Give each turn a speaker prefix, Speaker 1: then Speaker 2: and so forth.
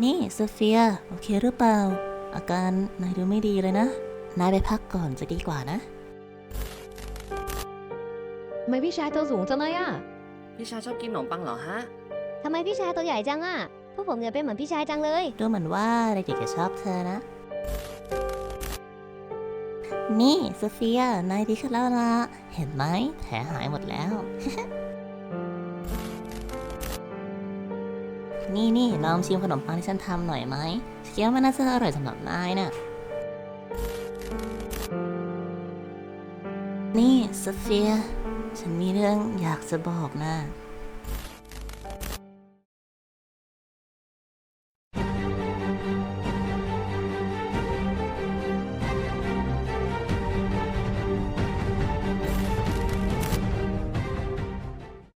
Speaker 1: นี่โซเฟีย โอเคหรือเปล่า อาการนายดูไม่ดีเลยนะ นายไปพักก่อนจะดีกว่านะ
Speaker 2: ทำไมพี่ชายตัวสูงจังเลยอะ
Speaker 3: พี่ชายชอบกินขนมปังเหรอฮะ
Speaker 4: ทำไมพี่ชายตัวใหญ่จังอะพวกผมอยากเป็นเหมือนพี่ชายจังเลย
Speaker 1: ดูเหมือนว่าเด็กๆจะชอบเธอนะ นี่โซเฟีย นายดีขึ้นแล้วละเห็นไหมแผลหายหมดแล้ว นี่นี่ลองชิมขนมปังที่ฉันทำหน่อยไหมเคี้ยวมันน่าจะอร่อยสำหรับนายน่ะ นี่โซเฟีย ฉันมีเรื่องอยากจะบอกนะ